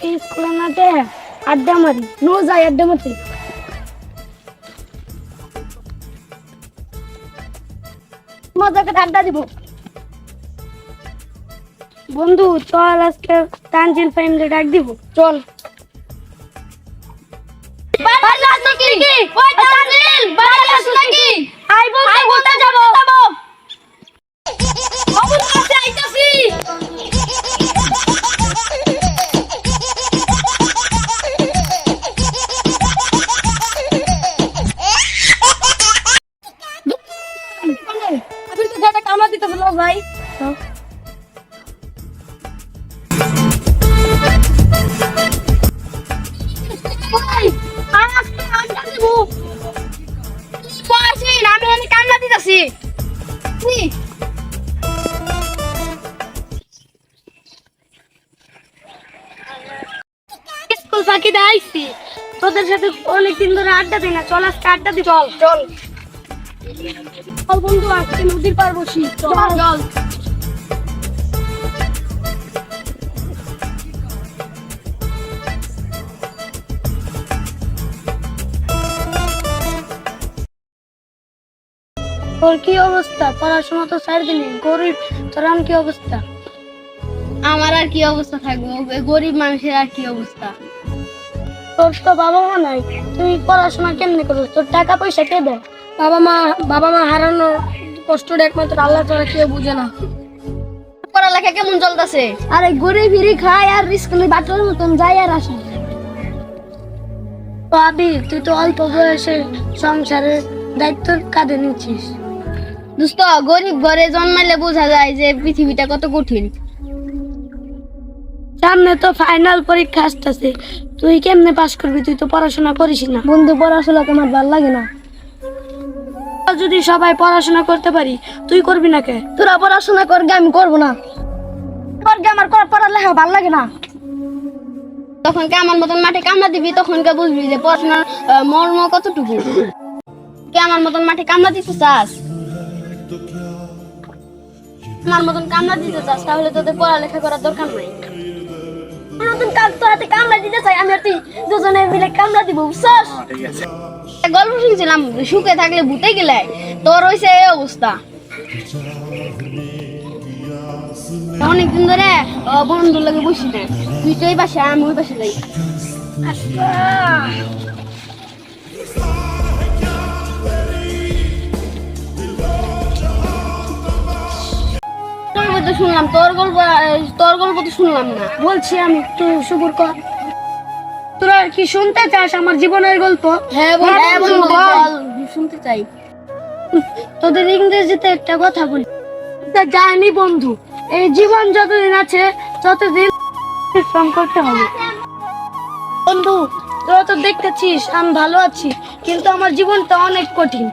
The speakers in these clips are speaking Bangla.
এই স্কুলে না যে আড্ডা মারি নো যাই আড্ডা মারতে মজাকে আড্ডা দিব বন্ধু চল আজকে তানজিল ফ্যামিলি ডাক দিব। চল। আপনি কামড়া দিতেছিল ভাই। দিব। বসেন আমি দিতেছি। স্কুল ফাঁকি আইছি তোদের সাথে অনেকদিন ধরে আড্ডা দিই না। চল আজকে আড্ডা দি চল চল চল। বন্ধু আজকে নদীর পার বসি। চল চল। তোর কি অবস্থা? পড়াশোনা তো ছাড় দিলি গরিব তোর কি অবস্থা? আমার আর কি অবস্থা থাকব? গরিব মানুষের আর কি অবস্থা? তোর তো বাবা মা নাই তুই পড়াশোনা কেমনে করিস তোর টাকা পয়সা কে দেয়? বাবা মা বাবা মা হারানোর কষ্টটা একমাত্র আল্লাহ ছাড়া কেউ বুঝে না। পড়ালেখা কেমন চলতেছে? আরে ঘুরে ফিরে খায় আর স্কুলে বাটুর মতন যাই আর আসে। আবি তুই তো অল্প বয়সে সংসারের দায়িত্ব কাঁধে নিচ্ছিস। দোস্ত গরিব ঘরে জন্মাইলে বোঝা যায় যে পৃথিবীটা কত কঠিন। সামনে তো ফাইনাল পরীক্ষা আসতেছে। তুই কেমনে পাস করবি? তুই তো পড়াশোনা করিস না। বন্ধু পড়াশোনা তোমার ভালো লাগে না। যদি সবাই পড়াশোনা করতে পারি, তুই করবি না কে? তোরা পড়াশোনা করবে আমি করব না। করবে আমার পড়ালেখা ভালো লাগে না। তখন কে আমার মতন মাঠে কামড়া দিবি, তখন কে বুঝবি যে পড়াশোনার মর্ম কতটুকু। কে আমার মতন মাঠে কামড়া দিতে চাস? আমার মতন কামড়া দিতে চাস, তাহলে তোদের পড়ালেখা করার দরকার নাই। নতুন কাজ তো হাতে কামড়া দিতে চাই আমি আর তুই দুজনে মিলে কামড়া দিব বুঝছস? গল্প শুনছিলাম সুখে থাকলে ভূতে গেলে তোর হইছে এই অবস্থা। অনেকদিন ধরে লাগে বসি না তুই তো এই পাশে আমি ওই পাশে যাই। শুনলাম তোর গল্প তোর গল্প তো শুনলাম না। বলছি আমি তুই শুকুর কর। তোরা কি শুনতে চাস আমার জীবনের গল্প? হ্যাঁ হ্যাঁ শুনতে চাই। তোদের ইংরেজিতে একটা কথা বলি। জানি বন্ধু এই জীবন যতদিন আছে ততদিন পরিশ্রম করতে হবে। বন্ধু তোরা তো দেখতেছিস আমি ভালো আছি কিন্তু আমার জীবনটা অনেক কঠিন।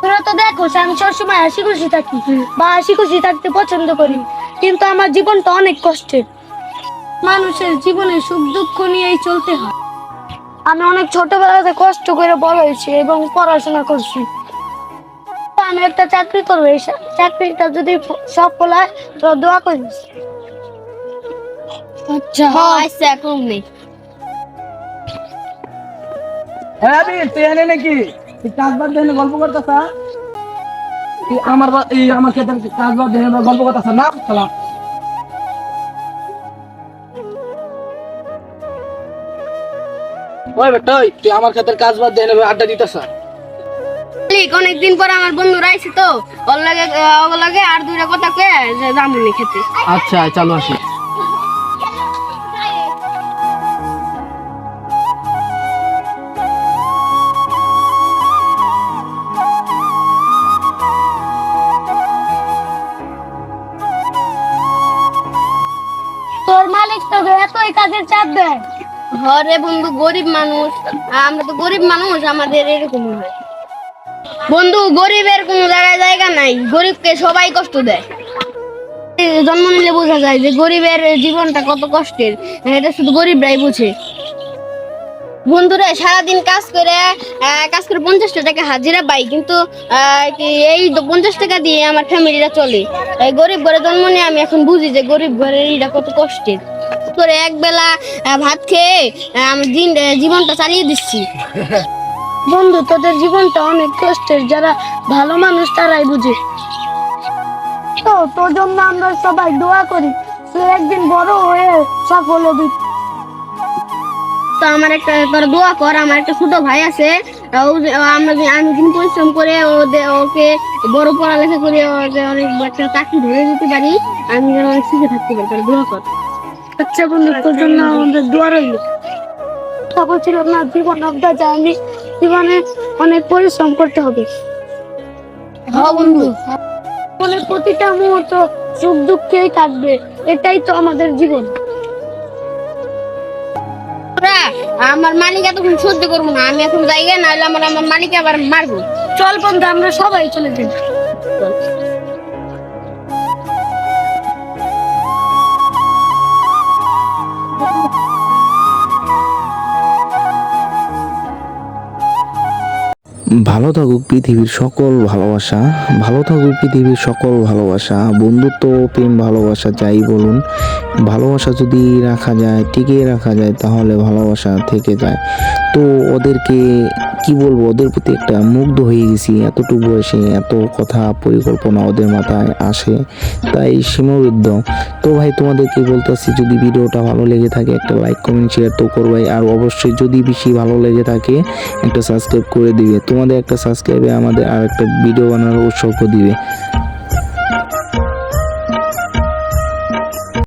তোরা তো দেখো আমি সবসময় হাসি খুশি থাকি বা হাসি খুশি থাকতে পছন্দ করি কিন্তু আমার জীবনটা অনেক কষ্টের। মানুষের জীবনে সুখ দুঃখ নিয়েই চলতে হয়। আমি অনেক ছোটবেলাতে কষ্ট করে বড় হয়েছি এবং পড়াশোনা করছি। আমি একটা চাকরি করব এই চাকরিটা যদি সফল হয় তো দোয়া করিস। আচ্ছা। এখন নেই হ্যাঁ তুই এনে নাকি? তুই গল্প করতেছ? আমার এই আমার ক্ষেত্রে গল্প করতেছ? না ওই বেটা তুই আমার ক্ষেত্রে কাজ বাদ দিয়ে আড্ডা দিতেছ? মালিক অনেকদিন পর আমার বন্ধুরা আইছে তো। ওর লাগে ওর লাগে আর দুইটা কথা কয়ে যে জামুনি খেতে। আচ্ছা চালু আসি। তোর মালিক তোকে এতই কাজের চাপ দেয়। ঘরে বন্ধু, গরিব মানুষ। আমরা তো গরিব মানুষ, আমাদের এরকম হয়। বন্ধু, গরিবের কোনো জায়গায় জায়গা নাই। গরিবকে সবাই কষ্ট দেয়। জন্ম নিলে বোঝা যায় যে গরিবের জীবনটা কত কষ্টের। এটা শুধু গরিবরাই বুঝে। বন্ধুরা, সারাদিন কাজ করে কাজ করে পঞ্চাশটা টাকা হাজিরা পাই, কিন্তু এই পঞ্চাশ টাকা দিয়ে আমার ফ্যামিলিটা চলে। গরিব ঘরে জন্ম নিয়ে আমি এখন বুঝি যে গরিব ঘরের এটা কত কষ্টের। করে এক বেলা ভাত খেয়ে আমি দিন জীবনটা চালিয়ে দিচ্ছি। বন্ধু তোদের জীবনটা অনেক কষ্টের। যারা ভালো মানুষ তারাই বুঝে। তো তোর জন্য আমরা সবাই দোয়া করি। তুই একদিন বড় হয়ে সফল হবি। তো আমার একটা তোর দোয়া কর আমার একটা ছোট ভাই আছে। আমরা আমি দিন পরিশ্রম করে ওকে বড় পড়ালেখা করে অনেক একটা চাকরি ধরে দিতে পারি আমি যেন অনেক সুখে থাকতে পারি। তোর দোয়া কর। আচ্ছা বন্ধু তোর জন্য আমাদের দোয়া রইল সফল ছিল না জীবন অবদা জীবনে অনেক পরিশ্রম করতে হবে। হ্যাঁ বন্ধু। জীবনের প্রতিটা মুহূর্ত সুখ দুঃখেই থাকবে এটাই তো আমাদের জীবন। আমার মালিক এতক্ষণ সহ্য করব না আমি এখন জায়গা না হলে আমার আমার মালিক আবার মারবো। চল বন্ধু আমরা সবাই চলে যাই। ভালো থাকুক পৃথিবীর সকল ভালোবাসা, ভালো থাকুক পৃথিবীর সকল ভালোবাসা, বন্ধুত্ব প্রেম ভালোবাসা যাই বলুন, ভালোবাসা যদি রাখা যায়, টিকিয়ে রাখা যায়, তাহলে ভালোবাসা থেকে যায়। তো ওদেরকে কি বলব, ওদের প্রতি একটা মুগ্ধ হয়ে গেছি, এতটুকু বয়সে এত কথা, পরিকল্পনা ওদের মাথায় আসে, তাই সীমাবদ্ধ। তো ভাই, তোমাদেরকে বলতেছি, যদি ভিডিওটা ভালো লেগে থাকে, একটা লাইক কমেন্ট শেয়ার তো করবাই, আর অবশ্যই যদি বেশি ভালো লেগে থাকে, একটা সাবস্ক্রাইব করে দিবে। তোমাদের একটা সাবস্ক্রাইবে আমাদের আর একটা ভিডিও বানানোর উৎসাহ দিবে।